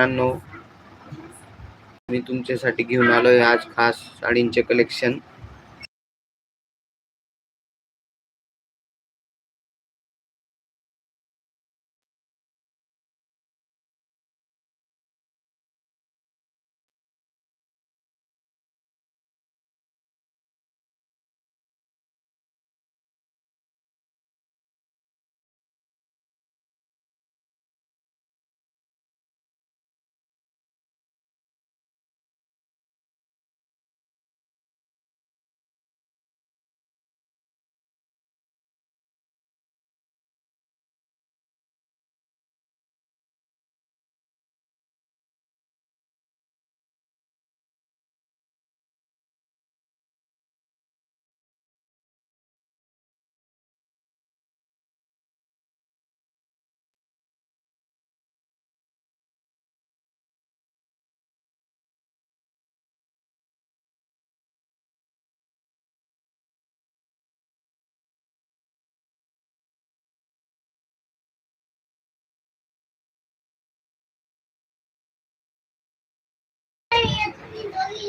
मित्रांनो मी तुमच्यासाठी घेऊन आलोय आज खास साडींचे कलेक्शन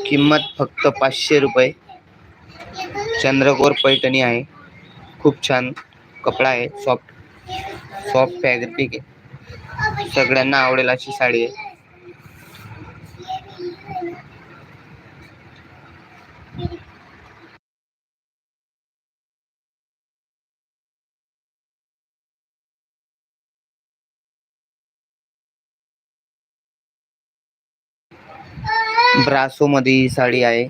किंमत फक्त पाचशे रुपये. चंद्रकोर पैठणी आहे. खूप छान कपडा आहे. सॉफ्ट सॉफ्ट फॅब्रिक आहे. सगळ्यांना आवडेल अशी साडी आहे. ब्रासो मध्ये ही साडी आहे.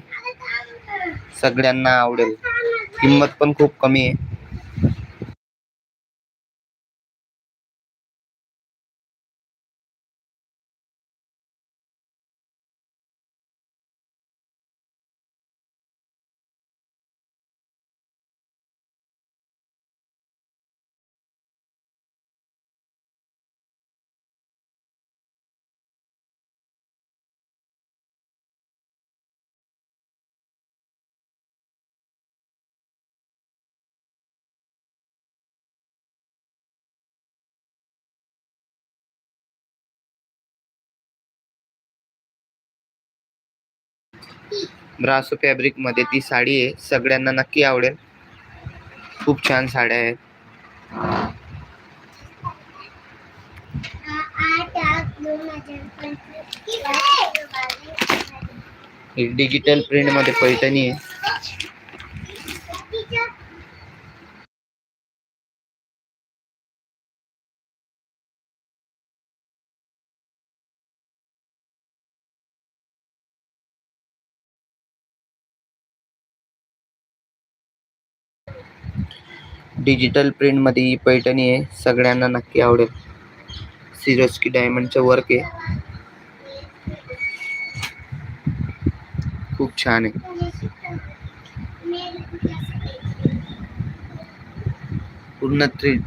सगळ्यांना आवडेल. किंमत पण खूप कमी आहे. ब्रासो फॅब्रिकमध्ये ती साडी आहे. सगळ्यांना नक्की आवडेल. खूप छान साड्या आहेत. ही डिजिटल प्रिंटमध्ये पैठणी आहे. डिजिटल प्रिंटमध्ये ही पैठणी आहे सगळ्यांना नक्की आवडेल. सिरोस्की डायमंडचं वर्क आहे. खूप छान आहे. पूर्ण थ्री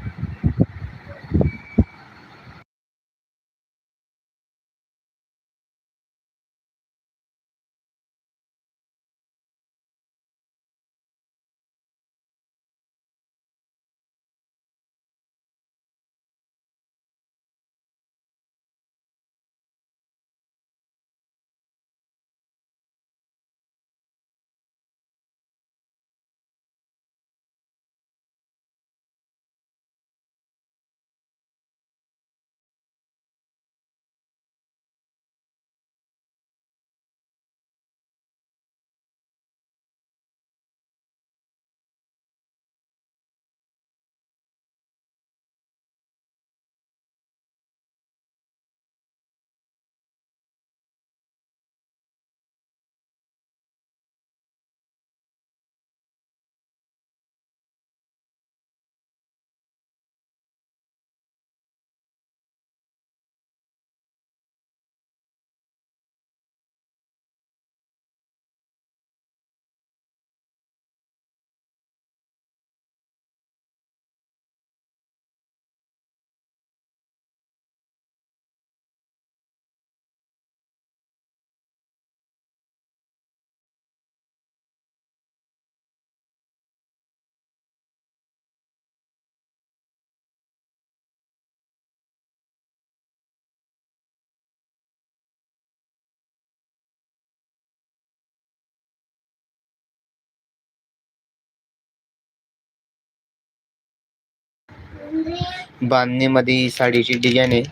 बांधणीमध्ये ही साडीची डिझाईन आहे.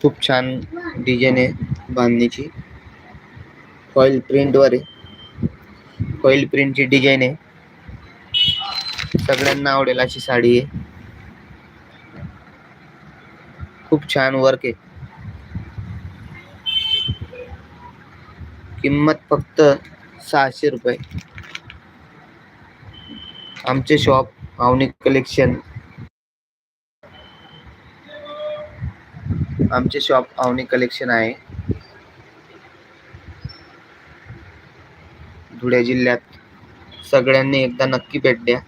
खूप छान डिझाईन आहे बांधणीची. फॉईल प्रिंटवर आहे. फॉईल प्रिंटची डिझाईन आहे. सगळ्यांना आवडेल अशी साडी आहे. खूप छान वर्क आहे. किंमत फक्त सहाशे रुपये. आमचे शॉप अवनी कलेक्शन आमचे शॉप आवनी कलेक्शन आहे. धुळे जिल्ह्यात सगळ्यांनी एकदा नक्की भेट द्या.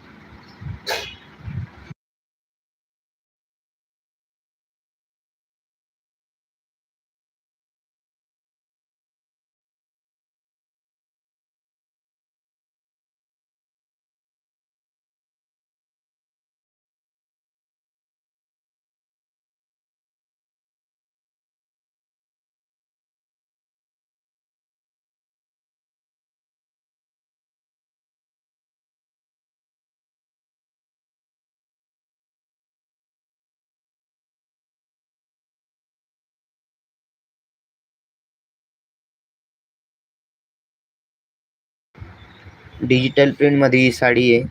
डिजिटल प्रिंटमध्ये ही साडी आहे.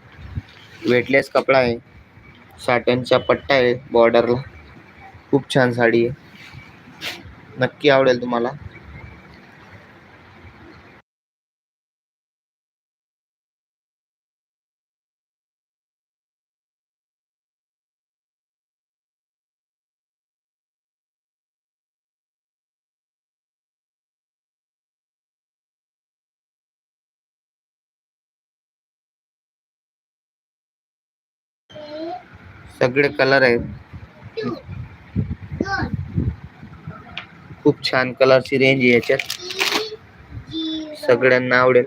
वेटलेस कपडा आहे. साटनचा पट्टा आहे बॉर्डरला खूप छान साडी आहे. नक्की आवडेल तुम्हाला. सगळे कलर आहेत. खूप छान कलरची रेंज आहे याच्यात. सगळ्यांना आवडेल.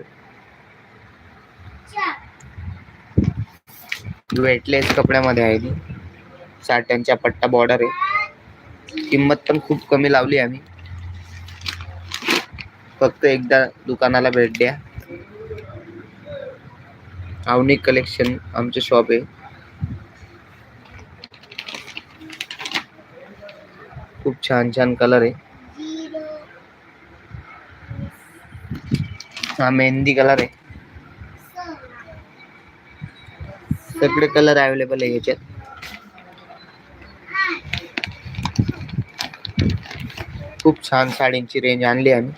वेटलेस कपड्यामध्ये आहे मी साट्यांच्या पट्टा बॉर्डर आहे. किंमत पण खूप कमी लावली आम्ही. फक्त एकदा दुकानाला भेट द्या. अवनी कलेक्शन आमचे शॉप आहे. खूप छान छान कलर आहे. हा मेहंदी कलर आहे. सगळे कलर अवेलेबल आहे याच्यात. खूप छान साडींची रेंज आणली आम्ही.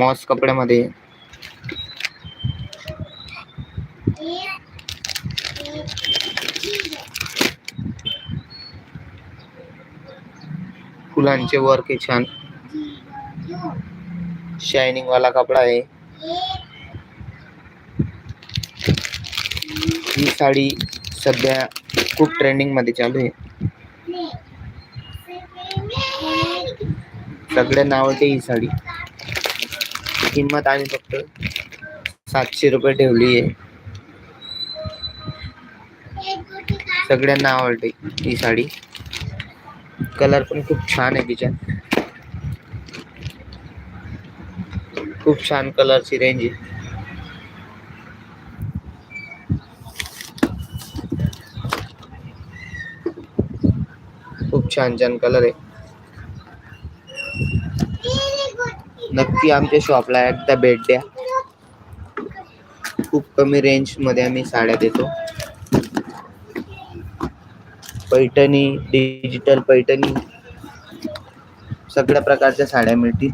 मॉस कपड्यामध्ये. फुलांचे वर्क आहे छान. शायनिंग वाला कपडा आहे. ही साडी सध्या खूप ट्रेंडिंगमध्ये चालू आहे. सगळ्यांना आवडते ही साडी. किंमत आम्ही फक्त सातशे रुपये ठेवली आहे. सगळ्यांना आवडते ही साडी. कलर पण खूप छान आहे तिच्या खूप छान कलरची रेंज आहे. खूप छान छान कलर आहे. नक्की आमच्या शॉपला एकदा भेट द्या. खूप कमी रेंजमध्ये आम्ही साड्या देतो. पैठणी डिजिटल पैठणी सगळ्या प्रकारच्या साड्या मिळतील.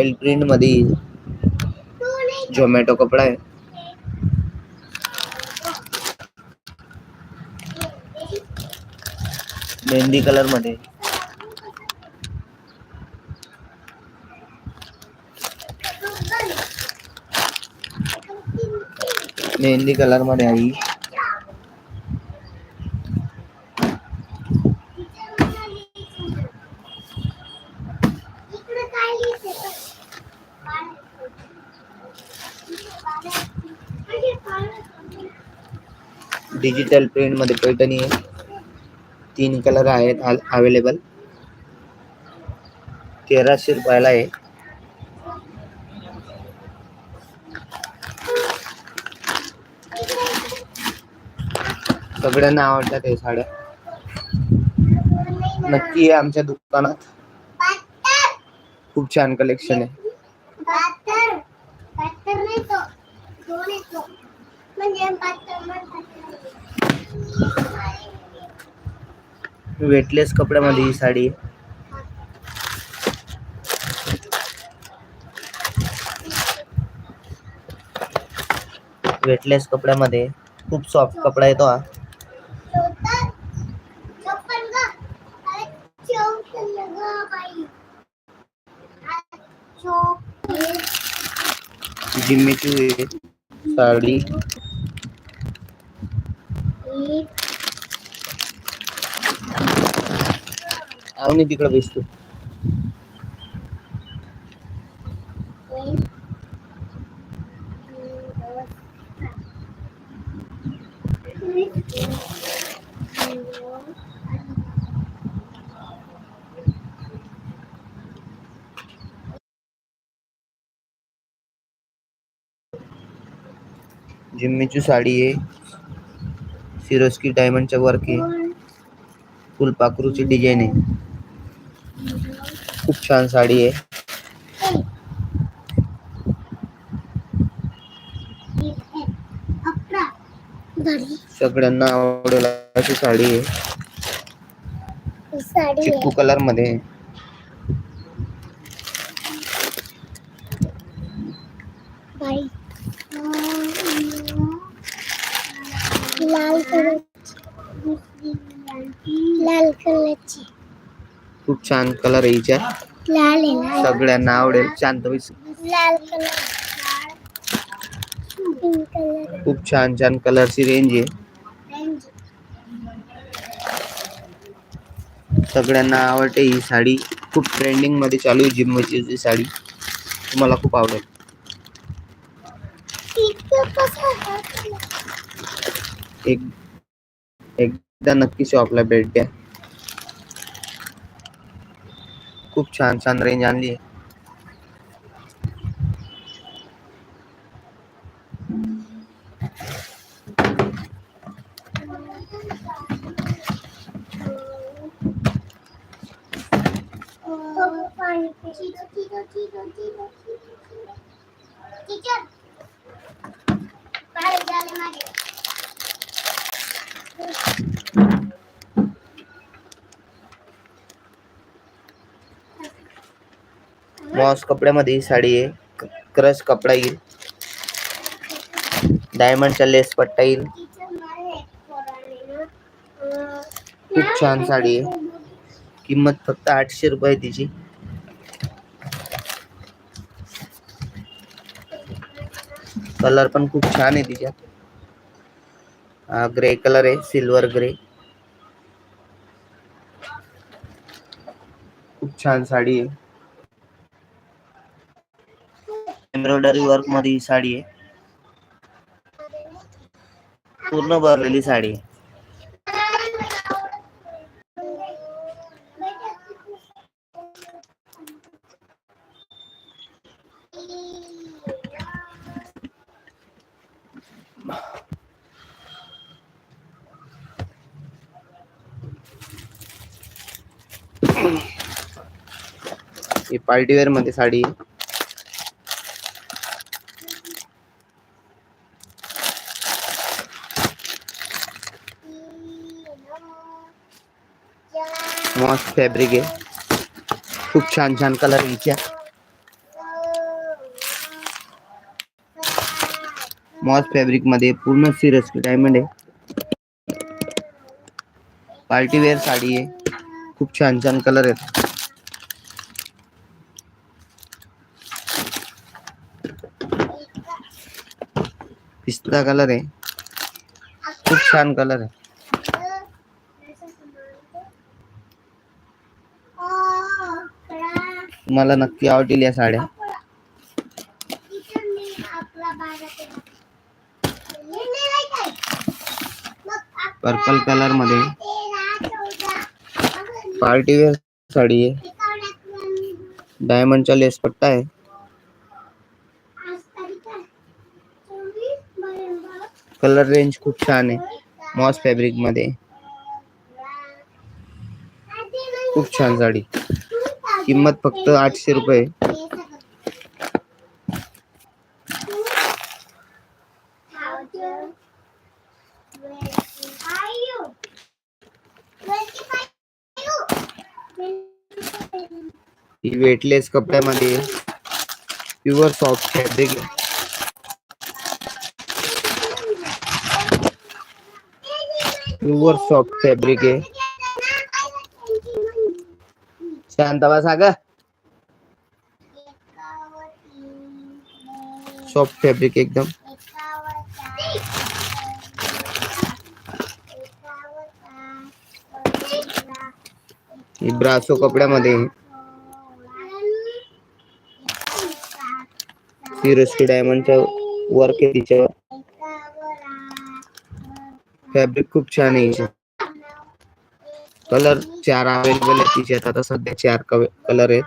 फॉईल प्रिंट येईल झोमॅटो कपडा आहे. मेहंदी कलर मध्ये. मेहंदी कलर मध्ये आहे डिजिटल प्रिंटमध्ये पैठणी आहे तीन कलर आहेत अवेलेबल तेराशे रुपयाला आहे. सगळ्यांना आवडतात हे साड्या. नक्की आहे आमच्या दुकानात. खूप छान कलेक्शन आहे. वेटलेस कपड्यामध्ये ही साडी. वेटलेस कपड्यामध्ये खूप सॉफ्ट कपडा हा जिम्मीची आहे साडी आवनी तिकडे बेसतो. जिम्मीची साडी आहे. सिरोस्की डायमंडच्या वर्क आहे फुलपाखरूची डिझाईन आहे. खूप छान साडी आहे. सगळ्यांना आवडेल अशी साडी आहे. साडी चिक्कू कलरमध्ये. लाल कलर खूप छान कलर हिच्यात लाल आहे सगळ्यांना आवडेल शांत बैस लाल कलर पिंक कलर खूप छान छान कलरची रेंज आहे. सगळ्यांना आवडते ही साडी. खूप ट्रेंडिंग मध्ये चालू आहे जिम्मीची साडी. तुम्हाला खूप आवडेल. एक एकदा नक्की शॉपला भेट द्या. खूप छान छान रेंज आणली मॉस कपड्यामध्ये ही साडी क- क्रश कपडा येईल. डायमंडचा लेस पट्टा खूप छान साडी आहे. किंमत आठशे रुपये तिची. कलर खूप छान हा ग्रे कलर आहे सिल्वर ग्रे खूप छान साडी आहे. एम्ब्रॉयडरी वर्कमध्ये ही साडी आहे पूर्ण भरलेली साडी आहे ही पार्टीवेअरमध्ये साडी आहे. मस्त फैब्रिक है खूब छान छान कलर हिच्या मॉस फॅब्रिक पूर्ण सिरस डायमंड पार्टीवेर साडी है खूब छान छान कलर है पिस्ता कलर है खूब छान कलर है तुम्हाला नक्की आवडतील या साड्या. पर्पल कलरमध्ये. पार्टीवेअर साडी आहे. डायमंडचा लेस पट्टा आहे. कलर रेंज खूप छान आहे. मॉस फॅब्रिकमध्ये. खूप छान साडी. किंमत फक्त आठशे रुपये. ही वेटलेस कपड्यामध्ये pure soft fabric pure soft fabric आहे. शांत बसा ग. सॉफ्ट फॅब्रिक एकदम. ब्रासो कपड्यामध्ये. सिरोस्की डायमंडच्या वर्क आहे तिच्यावर. फॅब्रिक खूप छान आहे. कलर चार अवेलेबल आहे तिच्यात आता सध्या चार कलर आहेत.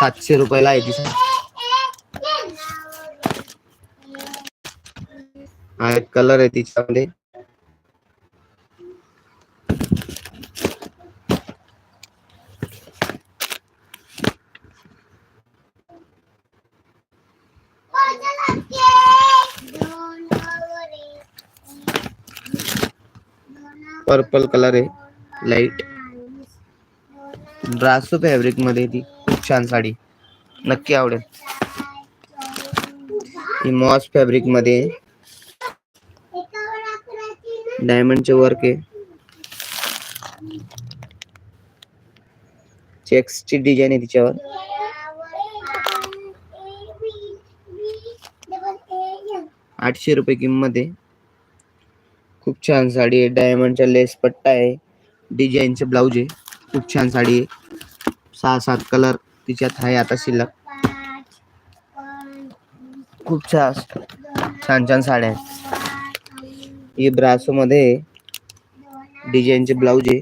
सातशे रुपयाला आहे तिचा. हा कलर आहे तिच्यामध्ये. पर्पल कलर आहे. लाइट. ब्रासो फॅब्रिकमध्ये ती खूप छान साडी. नक्की आवडेल. ही मॉस फॅब्रिकमध्ये डायमंडचे वर्क आहे. चेक्स ची डिझाईन आहे तिच्यावर. आठशे रुपये किंमत आहे. खूप छान साडी आहे. डायमंडचा लेस पट्टा आहे. डिझाईनचे ब्लाऊज आहे. खूप छान साडी आहे. सहा सात कलर तिच्यात आहे आता शिल्लक. खूप छान छान छान साड्या आहेत. ही ब्रासो मध्ये डिझाईनचे ब्लाऊज आहे.